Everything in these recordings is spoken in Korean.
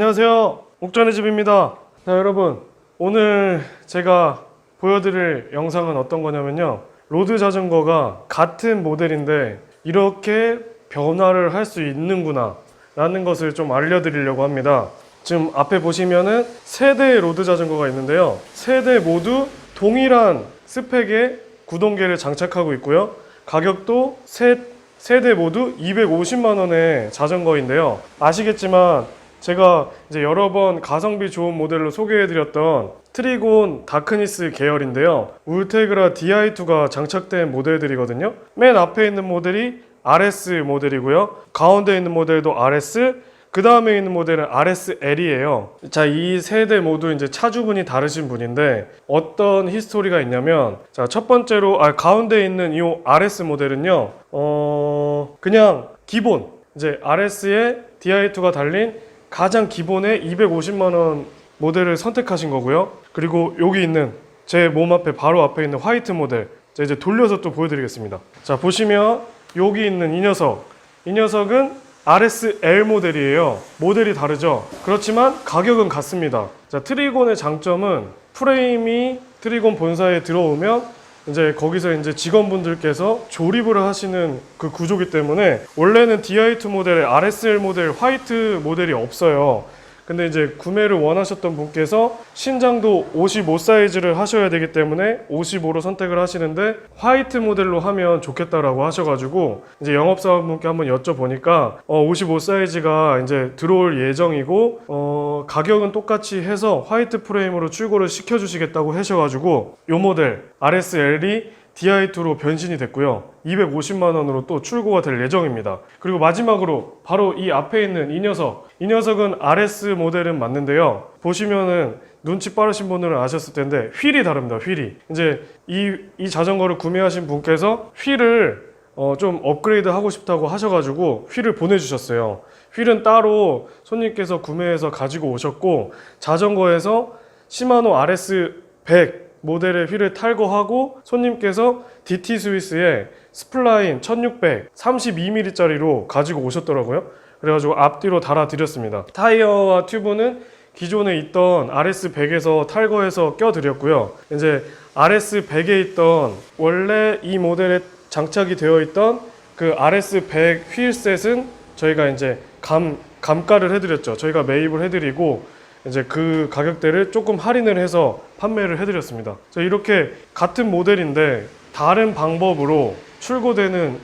안녕하세요. 옥전의 집입니다. 자, 여러분. 오늘 제가 보여드릴 영상은 어떤 거냐면요. 로드 자전거가 같은 모델인데 이렇게 변화를 할 수 있는구나 라는 것을 좀 알려드리려고 합니다. 지금 앞에 보시면은 세 대의 로드 자전거가 있는데요. 세 대 모두 동일한 스펙의 구동계를 장착하고 있고요. 가격도 세, 세대 모두 250만 원의 자전거인데요. 아시겠지만 제가 이제 여러 번 가성비 좋은 모델로 소개해드렸던 트리곤 다크니스 계열인데요. 울테그라 DI2가 장착된 모델들이거든요. 맨 앞에 있는 모델이 RS 모델이고요. 가운데 있는 모델도 RS, 그 다음에 있는 모델은 RSL이에요. 자, 이 세 대 모두 이제 차주분이 다르신 분인데 어떤 히스토리가 있냐면 자, 첫 번째로 아, 가운데 있는 이 RS 모델은요. 어, 그냥 기본 이제 RS에 DI2가 달린 가장 기본의 250만 원 모델을 선택하신 거고요. 그리고 여기 있는 제 몸 앞에 바로 앞에 있는 화이트 모델 자, 이제 돌려서 또 보여드리겠습니다. 자 보시면 여기 있는 이 녀석 이 녀석은 RSL 모델이에요. 모델이 다르죠. 그렇지만 가격은 같습니다. 자 트리곤의 장점은 프레임이 트리곤 본사에 들어오면 이제 거기서 이제 직원분들께서 조립을 하시는 그 구조기 때문에 원래는 DI2 모델에 RSL 모델 화이트 모델이 없어요. 근데 이제 구매를 원하셨던 분께서 신장도 55 사이즈를 하셔야 되기 때문에 55로 선택을 하시는데 화이트 모델로 하면 좋겠다라고 하셔가지고 이제 영업사원분께 한번 여쭤보니까 어, 55 사이즈가 이제 들어올 예정이고 어, 가격은 똑같이 해서 화이트 프레임으로 출고를 시켜주시겠다고 하셔가지고 요 모델 RSL이 DI2로 변신이 됐고요. 250만 원으로 또 출고가 될 예정입니다. 그리고 마지막으로 바로 이 앞에 있는 이 녀석. 이 녀석은 RS 모델은 맞는데요. 보시면은 눈치 빠르신 분들은 아셨을 텐데 휠이 다릅니다. 휠이. 이제 이, 이 자전거를 구매하신 분께서 휠을 어, 좀 업그레이드 하고 싶다고 하셔가지고 휠을 보내주셨어요. 휠은 따로 손님께서 구매해서 가지고 오셨고 자전거에서 시마노 RS 100 모델의 휠을 탈거하고 손님께서 DT 스위스에 스플라인 1600 32mm짜리로 가지고 오셨더라고요. 그래가지고 앞뒤로 달아드렸습니다. 타이어와 튜브는 기존에 있던 RS 100에서 탈거해서 껴드렸고요. 이제 RS 100에 있던 원래 이 모델에 장착이 되어 있던 그 RS 100 휠셋은 저희가 이제 감 감가를 해드렸죠. 저희가 매입을 해드리고 이제 그 가격대를 조금 할인을 해서 판매를 해드렸습니다. 자, 이렇게 같은 모델인데 다른 방법으로 출고되는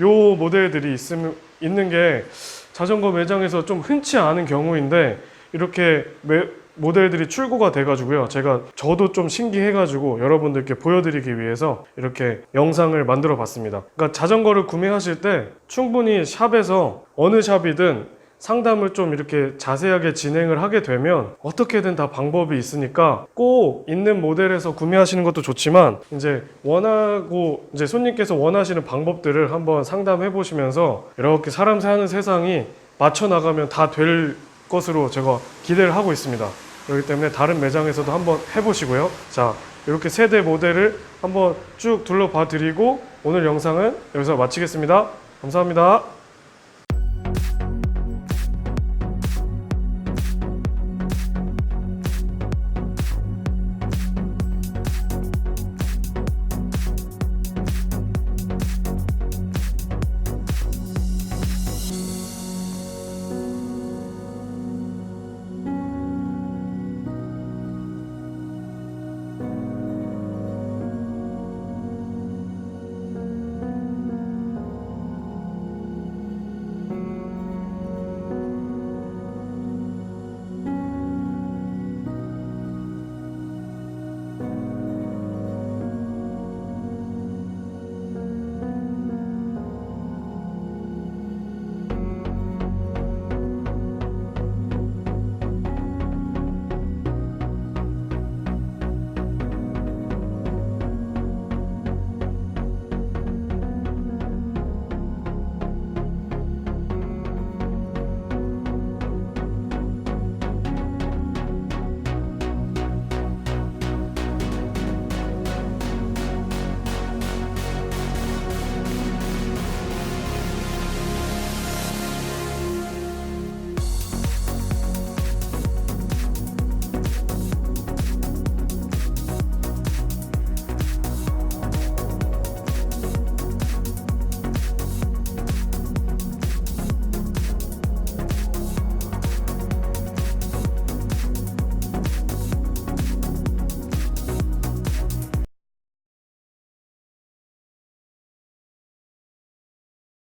요 모델들이 있음, 있는 게 자전거 매장에서 좀 흔치 않은 경우인데 이렇게 매, 모델들이 출고가 돼가지고요. 제가 저도 좀 신기해가지고 여러분들께 보여드리기 위해서 이렇게 영상을 만들어 봤습니다. 그러니까 자전거를 구매하실 때 충분히 샵에서 어느 샵이든 상담을 좀 이렇게 자세하게 진행을 하게 되면 어떻게든 다 방법이 있으니까 꼭 있는 모델에서 구매하시는 것도 좋지만 이제 원하고 이제 손님께서 원하시는 방법들을 한번 상담해 보시면서 이렇게 사람 사는 세상이 맞춰 나가면 다 될 것으로 제가 기대를 하고 있습니다. 그렇기 때문에 다른 매장에서도 한번 해보시고요. 자, 이렇게 세대 모델을 한번 쭉 둘러봐 드리고 오늘 영상은 여기서 마치겠습니다. 감사합니다.